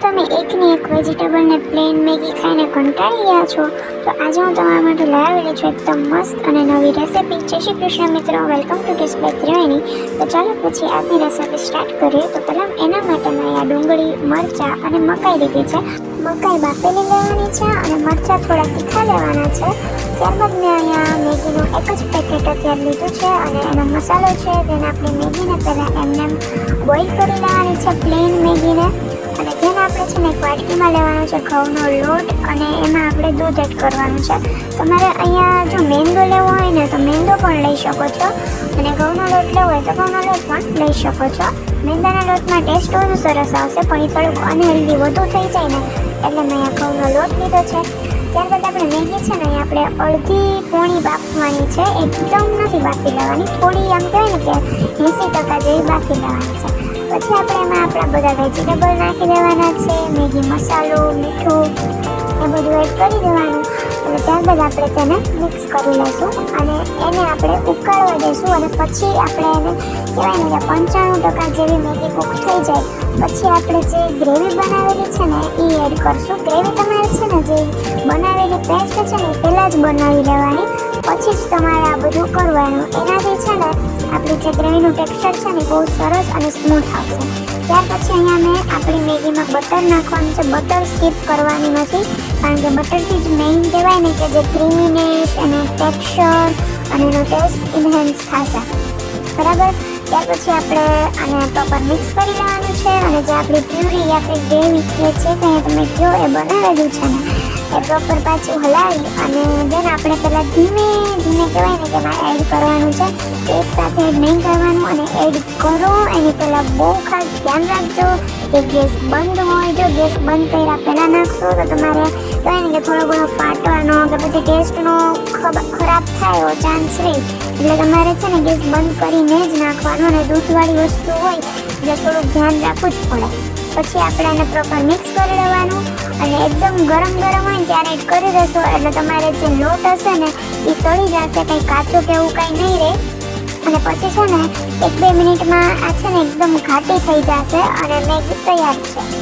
તમે એકની એક વેજીટેબલને પ્લેન મેગી ખાઈને કંટાળી ગયા છો, તો આજે હું તમારા માટે લાવેલી છું એકદમ મસ્ત અને નવી રેસિપી જય શ્રી કૃષ્ણ મિત્રો welcome to taste by Triveni તો ચાલો પછી આજની રેસિપી સ્ટાર્ટ કરીએ. તો પહેલાં એના માટે મેં આ ડુંગળી, મરચાં અને મકાઈ લીધી છે. મકાઈ બાફેલી લેવાની છે અને મરચાં થોડા તીખા લેવાના છે. ત્યારબાદ મેં અહીંયા મેગીનું એક જ પેકેટ અત્યારે લીધું છે અને એનો મસાલો છે. તેને આપણે મેગીને પહેલાં એમને બોઇલ કરી લેવાની છે પ્લેન મેગીને. અને તેને આપણે છે ને એક વાટકીમાં લેવાનો છે ઘઉંનો લોટ અને એમાં આપણે દૂધ એડ કરવાનું છે. તમારે અહીંયા જો મેંદો લેવો હોય ને તો મેંદો પણ લઈ શકો છો અને ઘઉંનો લોટ લેવો હોય તો ઘઉંનો લોટ પણ લઈ શકો છો. મેંદાના લોટમાં ટેસ્ટ વધુ સરસ આવશે, પણ એ થોડુંક અનહેલ્ધી વધુ થઈ જાય ને એટલે મેં અહીંયા ઘઉંનો લોટ લીધો છે. ત્યારબાદ આપણે મેગી છે ને અહીંયા આપણે અડધી પોણી બાફવાની છે, એકદમ નથી બાફી લેવાની. થોડી આમ કહેવાય ને કે એંસી ટકા જેવી બાફી લેવાની છે. પછી આપણે એમાં આપણા બધા વેજીટેબલ નાખી દેવાના છે, મેગી, મસાલો, મીઠું એ બધું એડ કરી દેવાનું. અને ત્યારબાદ આપણે તેને મિક્સ કરી લઈશું અને એને આપણે ઉકાળવા દઈશું અને પછી આપણે એને કહેવાય ને પંચાણું ટકા જેવી મેગી કૂક થઈ જાય, પછી આપણે જે ગ્રેવી બનાવેલી છે ને એ એડ કરશું. ગ્રેવી તમારે છે ને જે બનાવેલી પેસ્ટ છે ને પહેલાં જ બનાવી લેવાની. પછી જ તમારે આ બધું કરવાનું. એનાથી છે ને, આપણી જે ગ્રેવીનું ટેક્સચર છે ને બહુ સરસ અને સ્મૂથ આવશે. ત્યાર પછી અહીંયા મેં આપણી મેગીમાં બટર નાખવાનું છે. બટર સ્કીપ કરવાની નથી, કારણ કે બટરથી જ મેઇન કહેવાય ને કે જે ક્રીમીનેસ એનું ટેક્સચર અને એનો ટેસ્ટ ઇન્હેન્સ થશે. બરાબર? ત્યાર પછી આપણે આને પ્રોપર મિક્સ કરી લેવાનું છે. અને જે આપણી પ્યુરી યા ફિર ગ્રેવી કે છે કંઈ તમે કયો એ બનાવેલું છે ને પ્રોપર પાછું હલાવી અને દેન આપણે પહેલાં ધીમે ધીમે કહેવાય ને કે એમાં એડ કરવાનું છે. એક સાથે એડ નહીં કરવાનું અને એડ કરો. એની પહેલાં બહુ ખાસ ધ્યાન રાખજો કે ગેસ બંધ હોય. જો ગેસ બંધ કર્યા પહેલાં નાખશો તો તમારે કહેવાય ને કે થોડો ઘણો ફાટવાનો કે પછી ટેસ્ટનો ખરાબ થાય એવો ચાન્સ રહે. એટલે તમારે છે ને ગેસ બંધ કરીને જ નાખવાનું અને દૂધવાળી વસ્તુ હોય એટલે થોડુંક ધ્યાન રાખવું જ પડે. પછી આપણે એને પ્રોપર મિક્સ કરી લેવાનું અને એકદમ ગરમ ગરમ હોય ત્યારે કરી દેશો. એટલે તમારે જે લોટ હશે ને, એ ચડી જશે, કંઈ કાચું કે એવું કંઈ નહીં રહે. અને પછી છે ને, એક બે મિનિટમાં આ છે ને એકદમ ઘાટી થઈ જશે અને મેગી તૈયાર છે.